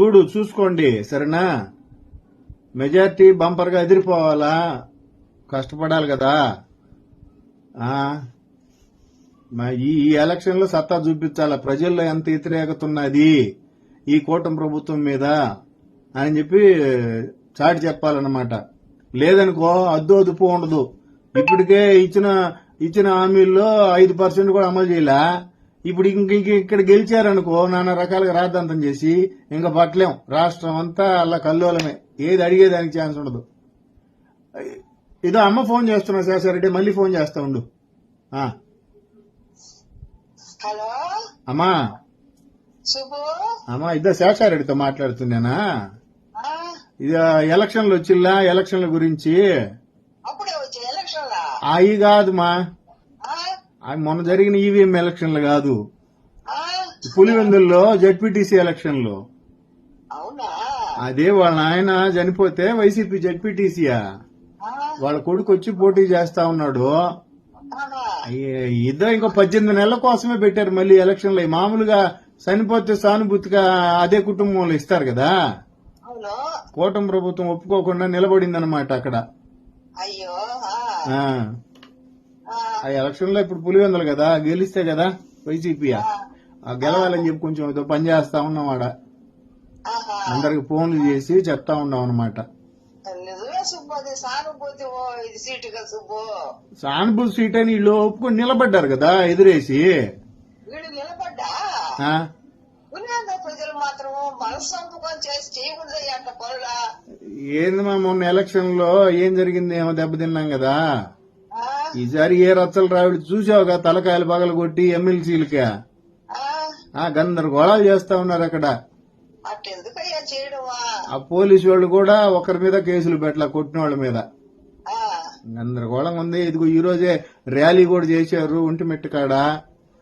చూడు చూసుకోండి సరేనా? మెజార్టీ బంపర్గా ఎదిరిపోవాలా? కష్టపడాలి కదా? మా ఈ ఎలక్షన్లో సత్తా చూపించాలా? ప్రజల్లో ఎంత వ్యతిరేకత ఉన్నది ఈ కూటమి ప్రభుత్వం మీద? అని చెప్పి చాటి చెప్పాలన్నమాట. లేదనుకో అద్దు అదుపు ఉండదు. ఇప్పటికే ఇచ్చిన ఇచ్చిన హామీల్లో ఐదు పర్సెంట్ కూడా అమలు చేయలే? ఇప్పుడు ఇంక ఇంక ఇక్కడ గెలిచారనుకో నానా రకాలుగా రాద్ధాంతం చేసి ఇంకా పట్టలేం రాష్ట్రం అంతా అలా కల్లోలమే. ఏది అడిగేదానికి ఛాన్స్ ఉండదు. ఇదో అమ్మ ఫోన్ చేస్తున్నా శేషారెడ్డి మళ్ళీ ఫోన్ చేస్తా ఉండు. హలో? అమ్మా. అమ్మా ఇదో శేషారెడ్డితో మాట్లాడుతున్నానా? ఇది ఎలక్షన్లు వచ్చిల్లా? ఎలక్షన్ల గురించి? అవి కాదు మా మొన్న జరిగిన ఈవీఎం ఎలక్షన్లు కాదు. పులివెందుల్లో జడ్పీటీసీ ఎలక్షన్లు. అదే వాళ్ళ ఆయన చనిపోతే వైసీపీ జడ్పీటీసీయా? వాళ్ళ కొడుకు వచ్చి పోటీ చేస్తా ఉన్నాడు. ఆహా, అయ్యే, ఇదో ఇంకో పద్దెనిమిది నెలల కోసమే పెట్టారు మళ్ళీ ఎలక్షన్లు. మామూలుగా చనిపోతే సానుభూతిగా అదే కుటుంబంలో ఇస్తారు కదా? కూటమి ప్రభుత్వం ఒప్పుకోకుండా నిలబడిందనమాట అక్కడ. అయ్యో ఆ, ఎలక్షన్లో ఇప్పుడు పులివెందులు కదా గెలిస్తే కదా వైసీపీ ఆ, ఆ. గెలవాలని చెప్పి కొంచెం ఏదో పని చేస్తా ఉన్నాం ఆడ ఆహా. అందరికి ఫోన్లు చేసి చెప్తా ఉన్నాం అనమాట సానుభూతి సీట్ అని వీళ్ళు ఒప్పుకొని నిలబడ్డారు కదా ఎదురేసి. ఏంది మా మొన్న ఎలక్షన్లో ఏం జరిగింది ఏమో దెబ్బతిన్నాం కదా. ఈసారి ఏ రచ్చలు రావిడి చూసావుగా? తలకాయలు పగలు కొట్టి ఎమ్మెల్సీలకి గందరగోళాలు చేస్తా ఉన్నారు అక్కడ. ఆ పోలీసు వాళ్ళు కూడా ఒకరి మీద కేసులు పెట్టలా కొట్టిన వాళ్ళ మీద. గందరగోళం ఉంది. ఇదిగో ఈ రోజే ర్యాలీ కూడా చేశారు ఒంటిమెట్టు కాడ.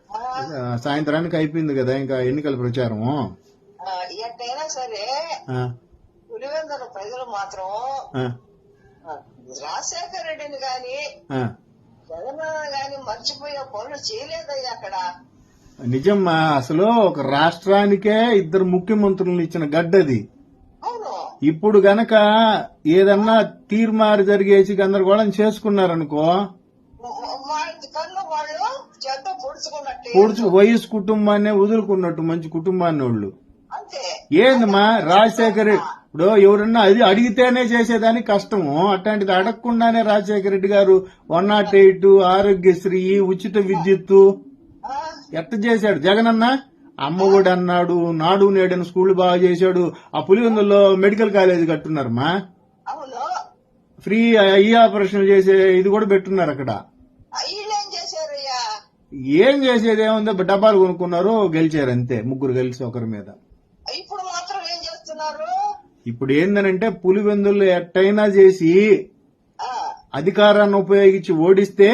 ఆ, ఆ, సాయంత్రానికి అయిపోయింది కదా ఇంకా ఎన్నికల ప్రచారం ఆ, ఎట్టయినా సరే పులివెందుల ప్రజలు మాత్రం రాజశేఖర రెడ్డిని గాని జగన్ గాని మర్చిపోయే పనులు చేయలేదయ్యా అక్కడ. నిజమ్మా అసలు ఒక రాష్ట్రానికే ఇద్దరు ముఖ్యమంత్రులను ఇచ్చిన గడ్డది. ఇప్పుడు గనక ఏదన్నా తీర్మారు జరిగేసి గందరగోళం చేసుకున్నారనుకో పొడుచు వయసు కుటుంబాన్నే వదులుకున్నట్టు మంచి కుటుంబాన్ని వాళ్ళు ఏందమ్మా రాజశేఖర్ ఇప్పుడు ఎవరన్నా అది అడిగితేనే చేసేదానికి కష్టము. అట్లాంటిది అడగకుండానే రాజశేఖర రెడ్డి గారు వన్ నాట్ ఎయిట్ ఆరోగ్యశ్రీ ఉచిత విద్యుత్తు ఆ, ఎట్ట చేశాడు? జగనన్న అమ్మఒడి అన్నాడు నాడు నేడని స్కూల్ బాగా చేశాడు. ఆ పులివెందుల్లో మెడికల్ కాలేజ్ కట్టున్నారమ్మా. ఫ్రీ ఐ ఆపరేషన్ చేసే ఇది కూడా పెట్టున్నారు అక్కడ. ఏం చేసేది ఏముందో? డబ్బాలు కొనుక్కున్నారు గెలిచారు అంతే ముగ్గురు గెలిచి ఒకరి మీద. ఇప్పుడు మాత్రం ఏం చేస్తున్నారు? ఇప్పుడు ఏందనంటే పులివెందులు ఎట్టయినా చేసి అధికారాన్ని ఉపయోగించి ఓడిస్తే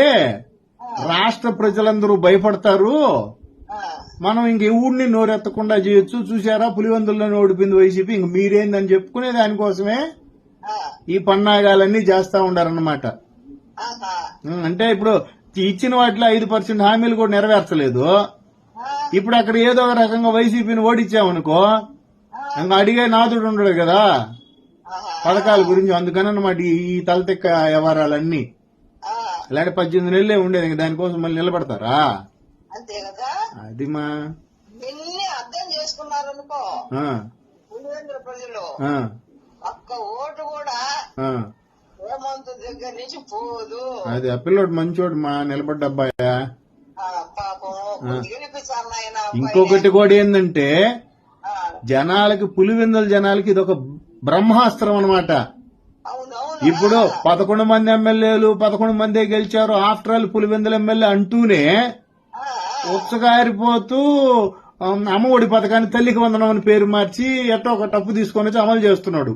రాష్ట్ర ప్రజలందరూ భయపడతారు. మనం ఇంక ఎవడిని నోరెత్తకుండా చేయొచ్చు. చూసారా పులివెందుల్లోనే ఓడిపోయింది వైసీపీ. ఇంక మీరేందని చెప్పుకునే దానికోసమే ఈ పన్నాగాలన్నీ చేస్తా ఉండారన్నమాట. అంటే ఇప్పుడు ఇచ్చిన వాటిలో ఐదు పర్సెంట్ హామీలు కూడా నెరవేర్చలేదు. ఇప్పుడు అక్కడ ఏదో ఒక రకంగా వైసీపీని ఓడించామనుకో ఇంకా అడిగే నాదుడు ఉండడు కదా? పథకాల గురించి అందుకని అన్నమాట ఈ తలతెక్క వ్యవహారాలన్నీ. ఇలాంటి పద్దెనిమిది నెలలే ఉండేది ఇంక దానికోసం మళ్ళీ నిలబడతారా? అంతే కదా? అది మా ఎన్ని అర్థం చేసుకున్నారనుకో. ఆ, పులివెందుల ప్రజలు. ఆ, ఒక్క ఓటు కూడా ఆ. హేమంత్ దగ్గర నుంచి పోదు. అది ఆ పిల్లోడు మంచోడు మా నిలబడ్డ అబ్బాయా? పాపం. ఇంకొకటి కూడా ఏంటంటే జనాలకి పులివెందుల జనాలకి ఇది ఒక బ్రహ్మాస్త్రం అనమాట ఇప్పుడు పదకొండు మంది ఎమ్మెల్యేలు పదకొండు మందే గెలిచారు. ఆఫ్టర్ ఆల్ పులివెందుల ఎమ్మెల్యే అంటూనే ఉత్సగారిపోతూ అమ్మఒడి పథకాన్ని తల్లికి వందనం అని పేరు మార్చి ఎట్టో ఒక టప్పు తీసుకొని వచ్చి అమలు చేస్తున్నాడు.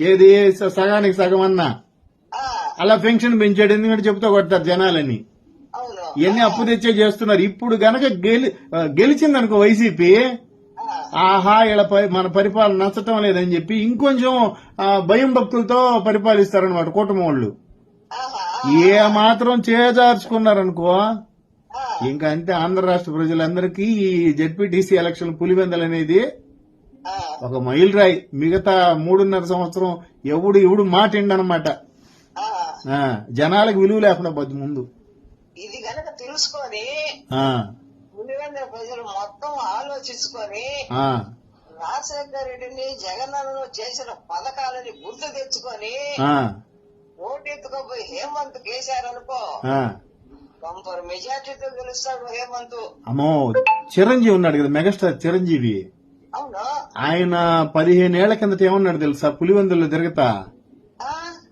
ఏది? సగానికి సగం అన్నా. అలా పెన్షన్ పెంచాడు. ఎందుకంటే చెప్తూ కొడతారు జనాలని. ఇవన్నీ అప్పు తెచ్చే చేస్తున్నారు? ఇప్పుడు గనక గెలి గెలిచిందనుకో వైసీపీ ఆహా ఇలా మన పరిపాలన నచ్చటం లేదని చెప్పి ఇంకొంచెం భయం భక్తులతో పరిపాలిస్తారనమాట కూటమి వాళ్ళు ఏ మాత్రం చేజార్చుకున్నారనుకో ఇంకా అంతే ఆంధ్ర రాష్ట్ర ప్రజలందరికీ ఈ జెడ్పీటీసీ ఎలక్షన్ పులివెందలు అనేది ఒక మైల్ రాయి మిగతా మూడున్నర సంవత్సరం ఎవడు ఎవడు మాట అనమాట. జనాలకు విలువ లేకుండా పోద్ది ముందు. ఇది తెలుసుకొని పులివెందుల ప్రజలు మొత్తం ఆలోచించుకొని రాజశేఖర రెడ్డిని జగనన్నను చేసిన పథకాలని గుర్తు తెచ్చుకొని ఓటెత్తుకోపోయి హేమంత్ కేసారనుకో ఆ. బంపర్ మెజార్టీతో గెలుస్తాడు హేమంత్. అమ్మో చిరంజీవి ఉన్నాడు కదా మెగాస్టార్ చిరంజీవి. అవును. ఆయన పదిహేను ఏళ్ళ కిందట ఏమన్నాడు తెలుసా? పులివెందుల్లో తిరగతా.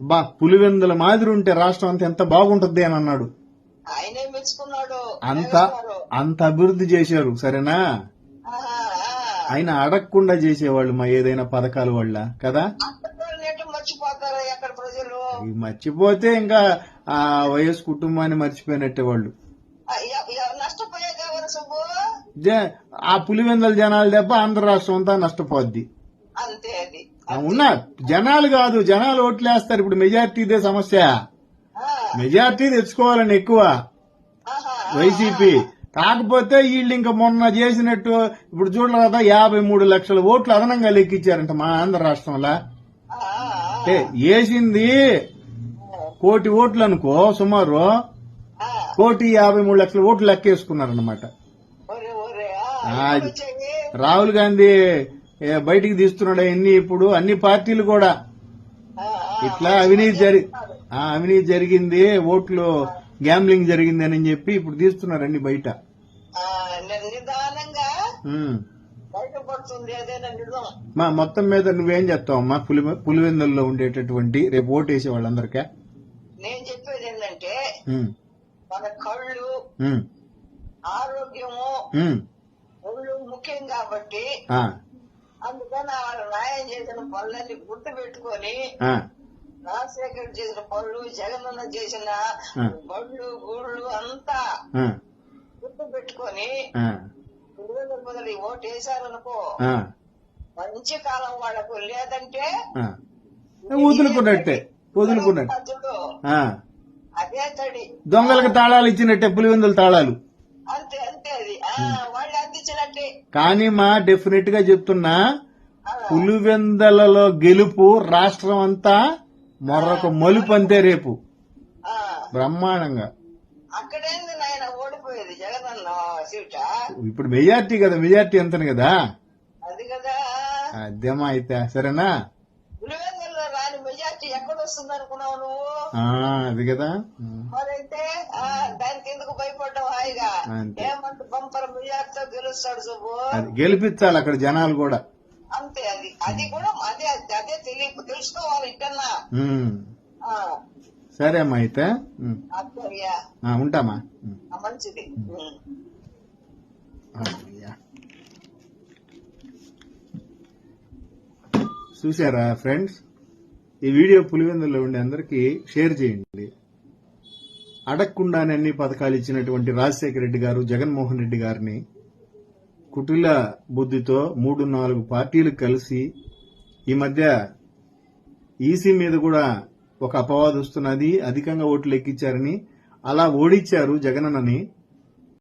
బా పులివెందుల మాదిరి ఉంటే రాష్ట్రం అంతా ఎంత బాగుంటుంది అని అన్నాడు. ఆయనే మెచ్చుకున్నాడు. అంత. అంత అభివృద్ధి చేశారు సరేనా. ఆయన అడగకుండా చేసేవాళ్ళు మా ఏదైనా పథకాల వల్ల కదా? మర్చిపోతే ఇంకా ఆ వైఎస్ కుటుంబాన్ని మర్చిపోయినట్టే వాళ్ళు. ఆ, పులివెందుల జనాలు దెబ్బ ఆంధ్ర రాష్ట్రం అంతా నష్టపోద్ది. ఉన్నా జనాలు కాదు జనాలు ఓట్లేస్తారు ఇప్పుడు మెజార్టీ ఇదే సమస్య మెజార్టీ తెచ్చుకోవాలని ఎక్కువ. వైసీపీ. కాకపోతే వీళ్ళు ఇంకా మొన్న చేసినట్టు ఇప్పుడు చూడలే కదా యాభై మూడు లక్షల ఓట్లు అదనంగా లెక్కించారంట మా ఆంధ్ర రాష్ట్రంలో వేసింది కోటి ఓట్లు అనుకో సుమారు. కోటి యాభై మూడు లక్షల ఓట్లు లెక్కేసుకున్నారనమాట? రాహుల్ గాంధీ బయటికి తీస్తున్నాడు అన్ని ఇప్పుడు అన్ని పార్టీలు కూడా ఇట్లా అవినీతి జరి ఆ, అవినీతి జరిగింది ఓట్లు గ్యాంబ్లింగ్ జరిగింది అని చెప్పి ఇప్పుడు తీస్తున్నారు అన్ని బయట నిదానంగా మా మొత్తం మీద నువ్వేం చెప్తావు అమ్మా పులి పులివెందుల్లో ఉండేటటువంటి రేపు ఓటు వేసే వాళ్ళందరికీ? నేను చెప్పేది ఏంటంటే మన కళ్ళు ఆరోగ్యము ఒళ్ళు ముఖ్యం కాబట్టి ఆ, అందుకని వాళ్ళు న్యాయం చేసిన పనులన్నీ గుర్తు పెట్టుకొని రాజశేఖర్ చేసిన పనులు జగనన్న చేసిన. బళ్ళు గుళ్ళు అంతా గుర్తు పెట్టుకొని పులివెందుల బదులు ఓటు వేశారనుకో మంచి కాలం వాళ్ళకు లేదంటే. వదులుకున్నట్టే వదులుకున్నట్టు. అదే తడి. దొంగలకు తాళాలు ఇచ్చినట్టే పులివెందుల తాళాలు. అంతే అంతే అది. ఆ, వాళ్ళు అందించినట్టే. కానీ మా డెఫినెట్గా చెప్తున్నా పులివెందలలో గెలుపు రాష్ట్రం అంతా మరొక మలుపు అంతే రేపు. బ్రహ్మాండంగా. అక్కడేంది నాయన ఓడిపోయేది జగనన్న సీట? ఇప్పుడు మెజార్టీ కదా మెజార్టీ ఎంతని కదా? అది కదా. అదేమా అయితే సరేనా? పులివెందుల్లో రాని మెజార్టీ ఎక్కడ వస్తుంది అనుకున్నావు నువ్వు? ఆ, అది కదా. ఉమ్, మరైతే ఆ, దానికి ఎందుకు భయపడ్డావు హాయిగా? అంతే. ఏమంటే బంపర్ మెజార్టీతో గెలుస్తాడు సుబ్బు? అది గెలిపించాలి అక్కడ జనాలు కూడా. అంతే అది. అది కూడా అదే అదే తెలియ తెలుసుకోవాలి సరే అమ్మా అయితే. ఉంటామా? మంచిది. చూసారా ఫ్రెండ్స్? ఈ వీడియో పులివెందులో ఉండే అందరికీ షేర్ చేయండి. అడగకుండానే అన్ని పథకాలు ఇచ్చినటువంటి రాజశేఖర రెడ్డి గారు జగన్మోహన్ రెడ్డి గారిని కుటిల బుద్ధితో మూడు నాలుగు పార్టీలు కలిసి ఈ మధ్య ఈసీ మీద కూడా ఒక అపవాదు వస్తున్నది. అధికంగా ఓట్లు ఎక్కించారని అలా ఓడించారు జగనన్నని.